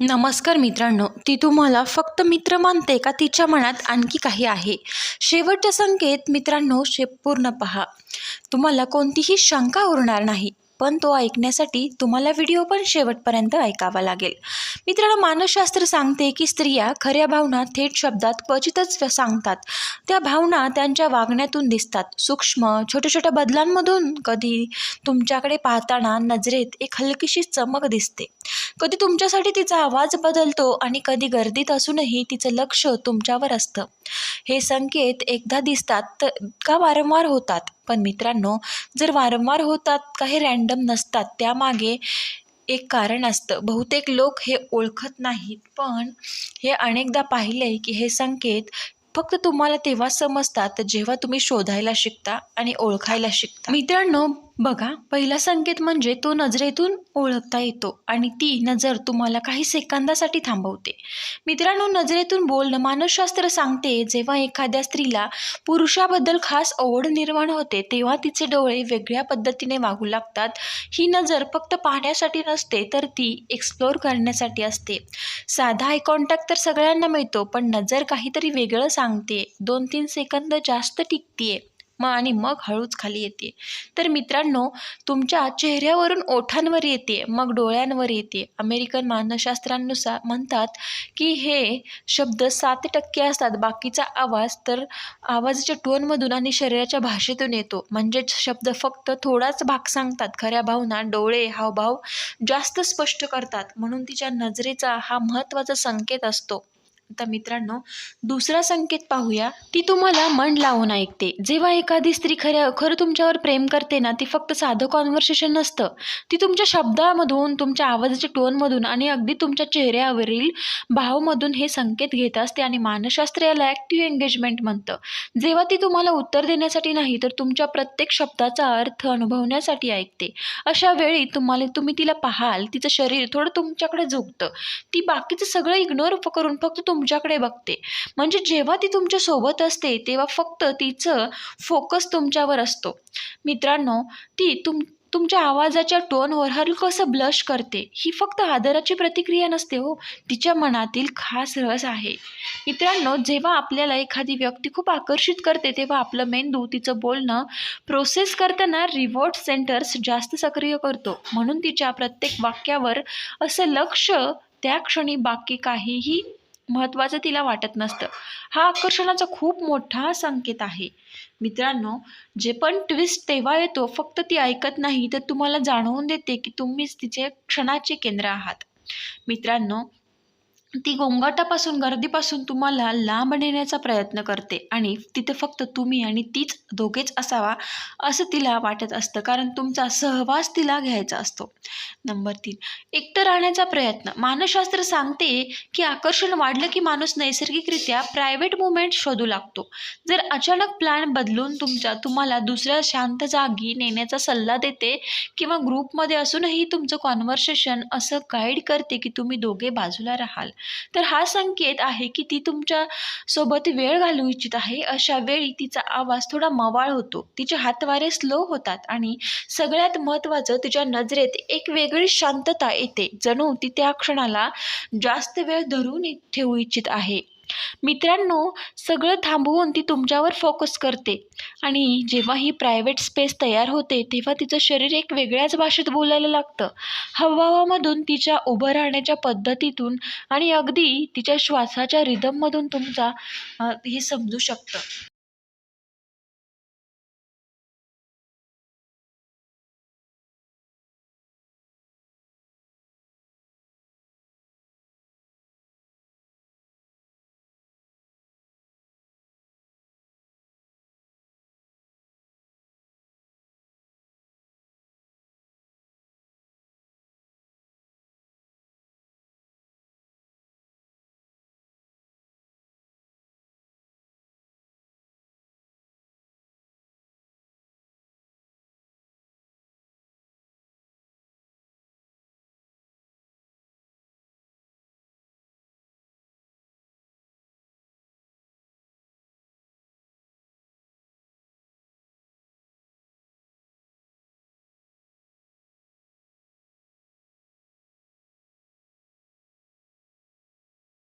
नमस्कार मित्रांनो ती तुम्हाला फक्त मित्र मानते का तिच्या मनात आणखी काही आहे? शेवटचे संकेत मित्रांनो शेप पूर्ण पहा. तुम्हाला कोणतीही शंका उरणार नाही पण तो ऐकण्यासाठी तुम्हाला व्हिडिओ पण शेवटपर्यंत ऐकावा लागेल. मित्रांनो मानसशास्त्र सांगते की स्त्रिया खऱ्या भावना थेट शब्दात क्वचितच सांगतात. त्या भावना त्यांच्या वागण्यातून दिसतात. सूक्ष्म छोट्या छोट्या बदलांमधून कधी तुमच्याकडे पाहताना नजरेत एक हलकीशी चमक दिसते. कधी तुमच्यासाठी तिचा आवाज बदलतो आणि कधी गर्दीत असूनही तिचं लक्ष तुमच्यावर असतं. हे संकेत एकदा दिसतात तर का वारंवार होतात? पण मित्रांनो जर वारंवार होतात काही रँडम रॅन्डम नसतात त्यामागे एक कारण असतं. बहुतेक लोक हे ओळखत नाहीत पण हे अनेकदा पाहिले की हे संकेत फक्त तुम्हाला तेव्हा समजतात जेव्हा तुम्ही शोधायला शिकता आणि ओळखायला शिकता. मित्रांनो बघा पहिला संकेत म्हणजे तो नजरेतून ओळखता येतो आणि ती नजर तुम्हाला काही सेकंदासाठी थांबवते. मित्रांनो नजरेतून बोलणं मानसशास्त्र सांगते जेव्हा एखाद्या स्त्रीला पुरुषाबद्दल खास ओढ निर्माण होते तेव्हा तिचे डोळे वेगळ्या पद्धतीने वागू लागतात. ही नजर फक्त पाहण्यासाठी नसते तर ती एक्सप्लोअर करण्यासाठी असते. साधा आय कॉन्टॅक्ट तर सगळ्यांना मिळतो पण नजर काहीतरी वेगळं सांगते. दोन तीन सेकंद जास्त टिकतीये. मग आणि मग हळूच खाली येते. तर मित्रांनो तुमच्या चेहऱ्यावरून ओठांवर येते मग डोळ्यांवर येते. अमेरिकन मानसशास्त्रांनुसार म्हणतात की हे शब्द सात टक्के असतात. बाकीचा आवाज तर आवाजाच्या टोनमधून आणि शरीराच्या भाषेतून येतो. म्हणजेच शब्द फक्त थोडाच भाग सांगतात. खऱ्या भावना डोळे हावभाव जास्त स्पष्ट करतात. म्हणून तिच्या नजरेचा हा महत्त्वाचा संकेत असतो. आता मित्रांनो दुसरा संकेत पाहूया. ती तुम्हाला मन लावून ऐकते. जेव्हा एखादी स्त्री खऱ्या खरं तुमच्यावर प्रेम करते ना ती फक्त साधं कॉन्व्हर्सेशन नसतं. ती तुमच्या शब्दामधून तुमच्या आवाजाच्या टोनमधून आणि अगदी तुमच्या चेहऱ्यावरील भावमधून हे संकेत घेत असते आणि मानसशास्त्र याला ॲक्टिव्ह एंगेजमेंट म्हणतं. जेव्हा ती तुम्हाला उत्तर देण्यासाठी नाही तर तुमच्या प्रत्येक शब्दाचा अर्थ अनुभवण्यासाठी ऐकते. अशा वेळी तुम्हाला तुम्ही तिला पाहाल तिचं शरीर थोडं तुमच्याकडे झुकतं. ती बाकीचं सगळं इग्नोर करून फक्त तुमच्याकडे बघते. म्हणजे जेव्हा ती तुमच्यासोबत असते तेव्हा फक्त तिचं फोकस तुमच्यावर असतो. मित्रांनो ती तुम तुमच्या आवाजाच्या टोनवर हलकंसं ब्लश करते ही फक्त आदराची प्रतिक्रिया नसते हो. तिच्या मनातील खास रस आहे. मित्रांनो जेव्हा आपल्याला एखादी व्यक्ती खूप आकर्षित करते तेव्हा आपलं मेंदू तिचं बोलणं प्रोसेस करताना रिवॉर्ड सेंटर्स जास्त सक्रिय करतो. म्हणून तिच्या प्रत्येक वाक्यावर असं लक्ष त्या क्षणी बाकी काहीही महत्त्वाचं तिला वाटत नसतं. हा आकर्षणाचा खूप मोठा संकेत आहे. मित्रांनो जे पण ट्विस्ट तेव्हा येतो फक्त ती ऐकत नाही तर तुम्हाला जाणवून देते की तुम्हीच तिचे क्षणाचे केंद्र आहात. मित्रांनो ती गोंगाटापासून गर्दीपासून तुम्हाला लांब नेण्याचा प्रयत्न करते आणि तिथे फक्त तुम्ही आणि तीच दोघेच असावा असं तिला वाटत असतं. कारण तुमचा सहवास तिला घ्यायचा असतो. नंबर तीन. एकटं राहण्याचा प्रयत्न. मानसशास्त्र सांगते की आकर्षण वाढलं की माणूस नैसर्गिकरित्या प्रायव्हेट मुवमेंट शोधू लागतो. जर अचानक प्लॅन बदलून तुमच्या तुम्हाला दुसऱ्या शांत जागी नेण्याचा सल्ला देते किंवा ग्रुपमध्ये असूनही तुमचं कॉन्व्हर्सेशन असं गाईड करते की तुम्ही दोघे बाजूला राहाल. तर हा संकेत आहे की ती तुमच्यासोबत वेळ घालवू इच्छित आहे. अशा वेळी तिचा आवाज थोडा मवाळ होतो. तिचे हातवारे स्लो होतात आणि सगळ्यात महत्त्वाचं तिच्या नजरेत एक वेगळी शांतता येते. जणू ती त्या क्षणाला जास्त वेळ धरून ठेवू इच्छित आहे. मित्रांनो सगळं थांबवून ती तुमच्यावर फोकस करते. आणि जेव्हा ही प्रायव्हेट स्पेस तयार होते तेव्हा तिचं शरीर एक वेगळ्याच भाषेत बोलायला लागतं. हावभावामधून तिच्या उभं राहण्याच्या पद्धतीतून आणि अगदी तिच्या श्वासाच्या रिदममधून तुमचा हे समजू शकतं.